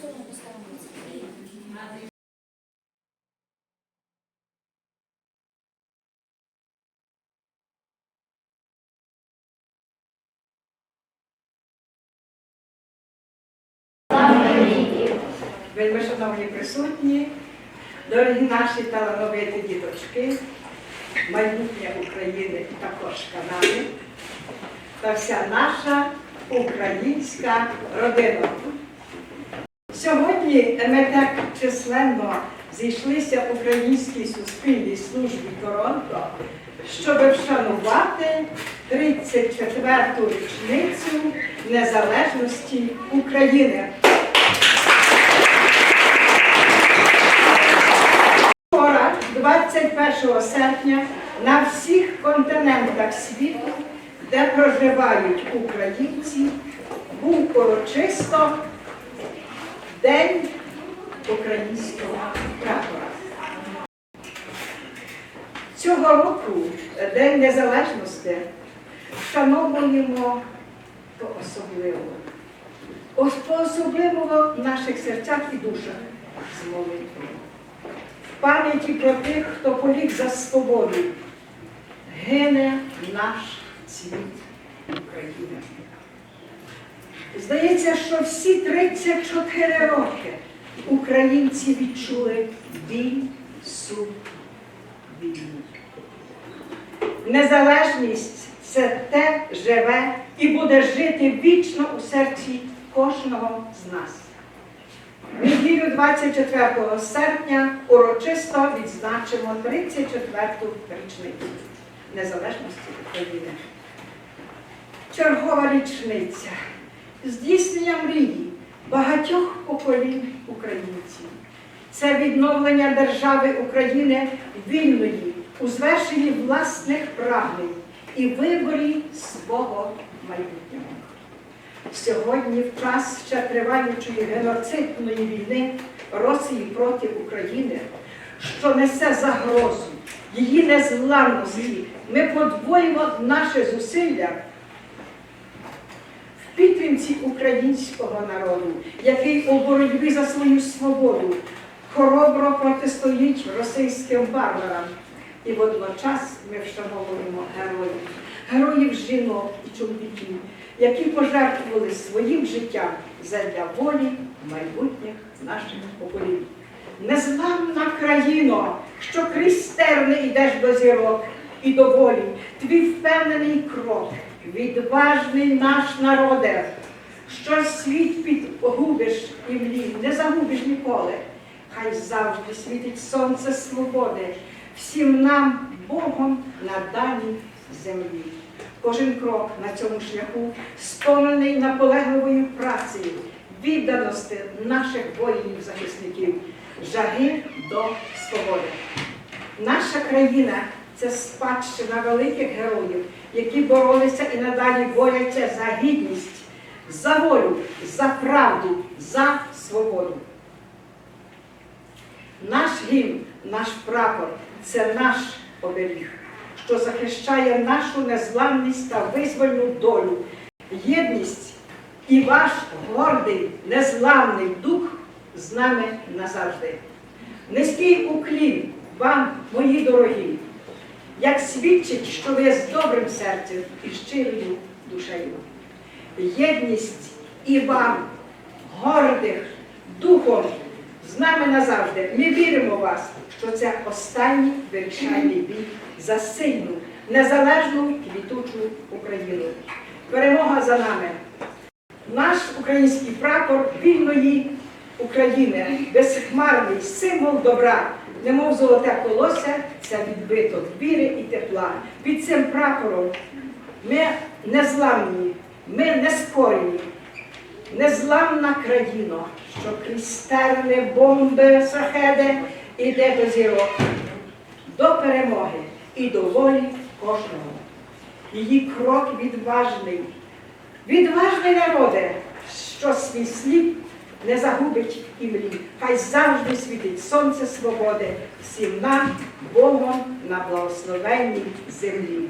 сторону поставимо. Вельми шановні присутні, дорогі наші талановиті діточки, майбутнє України і також Канади та вся наша українська родина. Сьогодні ми так численно зійшлися в Українській суспільній службі Торонто, щоб вшанувати 34-ту річницю незалежності України. Вчора, 21 серпня, на всіх континентах світу, де проживають українці, був урочисто День українського прапора. Цього року, День Незалежності, вшановуємо по-особливо. Ось По-особливо в наших серцях і душах з молитвою в пам'яті про тих, хто поліг за свободу, гине наш цвіт України. Здається, що всі 34 роки українці відчули біль, суд, війну. Незалежність це те живе і буде жити вічно у серці кожного з нас. Неділю 24 серпня урочисто відзначимо 34-ту річницю Незалежності України. Чергова річниця здійснення мрії багатьох поколінь українців. Це відновлення держави України вільної у звершенні власних прагнень і виборі свого майбутнього. Сьогодні, в час ще триваючої геноцидної війни Росії проти України, що несе загрозу її незламності, ми подвоїмо наше зусилля підтримці українського народу, який у боротьбі за свою свободу хоробро протистоїть російським варварам. І водночас ми вшановуємо героїв, героїв жінок і чоловіків, які пожертвували своїм життям задля волі майбутніх наших поколінь. Незламна країно, що крізь терни йдеш до зірок і до волі, твій впевнений крок, відважний наш народе, що світ підгубиш і млів, не загубиш ніколи. Хай завжди світить сонце свободи, всім нам, Богом на даній землі. Кожен крок на цьому шляху сповнений наполегливою працею, відданості наших воїнів-захисників, жаги до свободи. Наша країна це спадщина великих героїв, які боролися і надалі борються за гідність, за волю, за правду, за свободу. Наш гімн, наш прапор це наш оберіг, що захищає нашу незламність та визвольну долю, єдність і ваш гордий, незламний дух з нами назавжди. Низький уклін вам, мої дорогі, як свідчить, що ви з добрим серцем і щирою душею. Єдність і вам, гордих, духом з нами назавжди. Ми віримо в вас, що це останній вирішальний бій за сильну, незалежну квітучу Україну. Перемога за нами. Наш український прапор вільної України, безхмарний символ добра, немов золоте колося, це відбиток віри і тепла. Під цим прапором ми незламні, ми нескорені. Незламна країна, що крізь бомби, сахеди іде до зірок, до перемоги і до волі кожного. Її крок відважний, відважний народе, що свій слід не загубить і мрій, Хай завжди світить сонце свободи всім нам, Богом на благословенній землі.